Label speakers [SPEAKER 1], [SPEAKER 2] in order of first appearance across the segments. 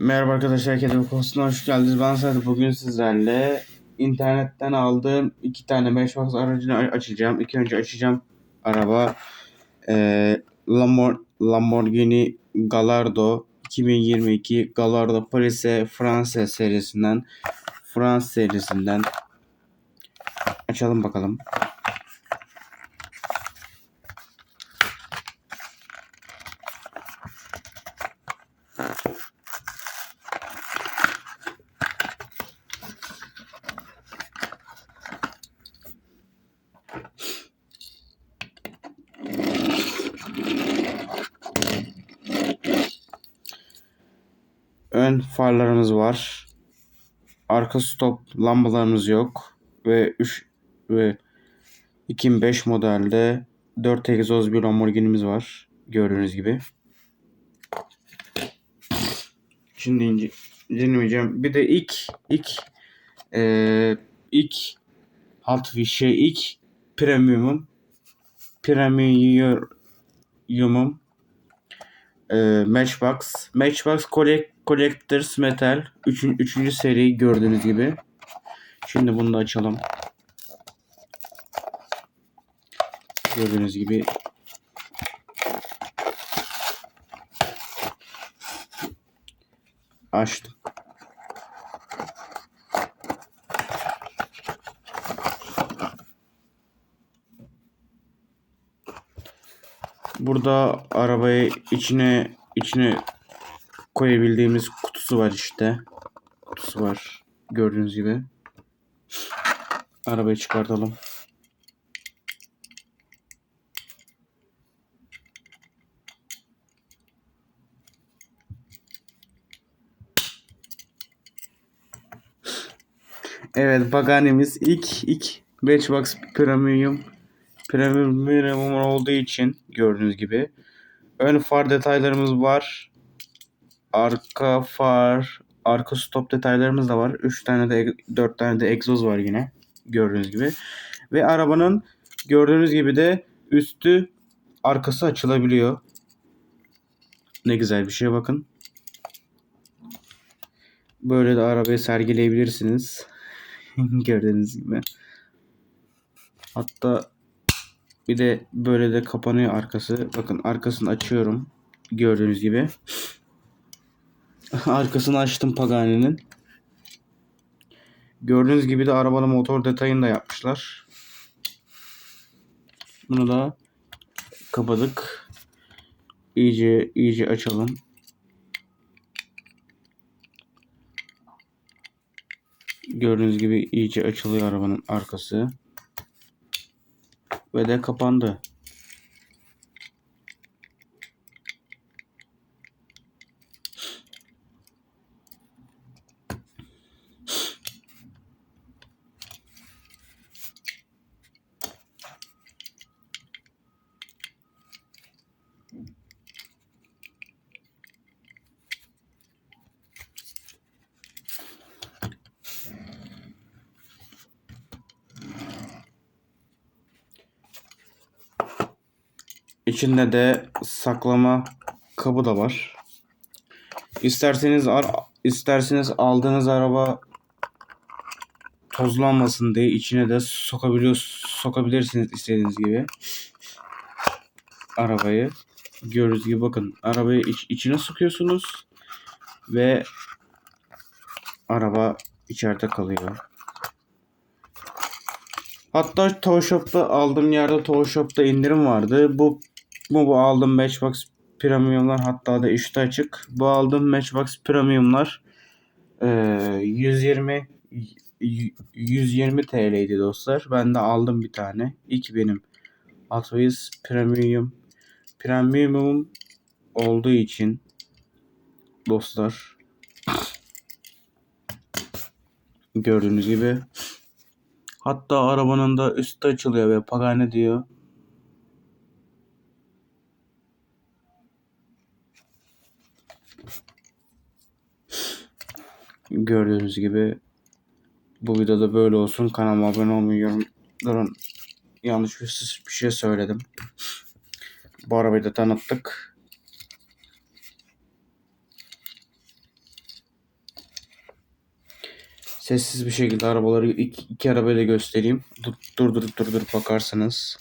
[SPEAKER 1] Merhaba arkadaşlar, Kedem Kostuna hoş geldiniz. Ben Sadi bugün sizlerle internetten aldığım iki tane Matchbox aracını açacağım. İlk önce açacağım araba Lamor- Lamborghini Gallardo 2022 Gallardo Parise France serisinden France serisinden açalım bakalım. Ön farlarımız var. Arka stop lambalarımız yok. Ve 3 ve 2005 modelde 4 egzoz bir Lamborghini'miz var. Gördüğünüz gibi. Şimdi ince, inceleyeceğim. Bir de ilk ilk eee ilk Hot Wheels şey ilk premiumum premiumum eee Matchbox Matchbox Collect Collectors Metal 3. 3. seri gördüğünüz gibi. Şimdi bunu da açalım. Gördüğünüz gibi açtım. Burada arabayı içine içine koyabildiğimiz kutusu var işte. Kutusu var. Gördüğünüz gibi. Arabayı çıkartalım. Evet Pagani'miz ilk ilk Matchbox Premium Premium olduğu için gördüğünüz gibi ön far detaylarımız var. Arka far, arka stop detaylarımız da var. 3 tane de 4 tane de egzoz var yine gördüğünüz gibi. Ve arabanın gördüğünüz gibi de üstü arkası açılabiliyor. Ne güzel bir şey bakın. Böyle de arabayı sergileyebilirsiniz. Gördüğünüz gibi. Hatta bir de böyle de kapanıyor arkası. Bakın arkasını açıyorum. Gördüğünüz gibi. Arkasını açtım Pagani'nin. Gördüğünüz gibi de arabanın motor detayını da yapmışlar. Bunu da kapadık. İyice iyice açalım. Gördüğünüz gibi iyice açılıyor arabanın arkası. Ve de kapandı. İçinde de saklama kabı da var. İsterseniz ar- isterseniz aldığınız araba tozlanmasın diye içine de sokabiliyor sokabilirsiniz istediğiniz gibi. Arabayı gördüğünüz gibi bakın arabayı iç- içine sokuyorsunuz ve araba içeride kalıyor. Hatta Toy Shop'ta aldığım yerde Toy Shop'ta indirim vardı. Bu bu, bu aldığım Matchbox Premium'lar hatta da üstü açık. Bu aldığım Matchbox Premium'lar eee 120 y- 120 TL'ydi dostlar. Ben de aldım bir tane. İlk benim Wheels Premium Premium olduğu için dostlar gördüğünüz gibi Hatta arabanın da üstü açılıyor ve Pagani diyor. Gördüğünüz gibi bu videoda böyle olsun. Kanalıma abone olmayı, yorumların yanlış bir, bir şey söyledim. Bu arabayı da tanıttık. Sessiz bir şekilde arabaları iki, iki arabayı da göstereyim. Durdurup durdurup dur, dur, bakarsınız.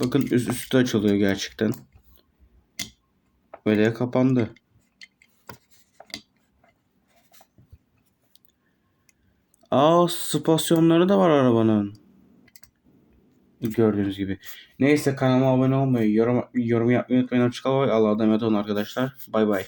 [SPEAKER 1] Bakın üst üste açılıyor gerçekten. Böyle kapandı. Aa spasyonları da var arabanın. Gördüğünüz gibi. Neyse kanalıma abone olmayı, yorum, yorum yapmayı unutmayın. Hoşçakalın. Allah'a emanet olun arkadaşlar. Bay bay.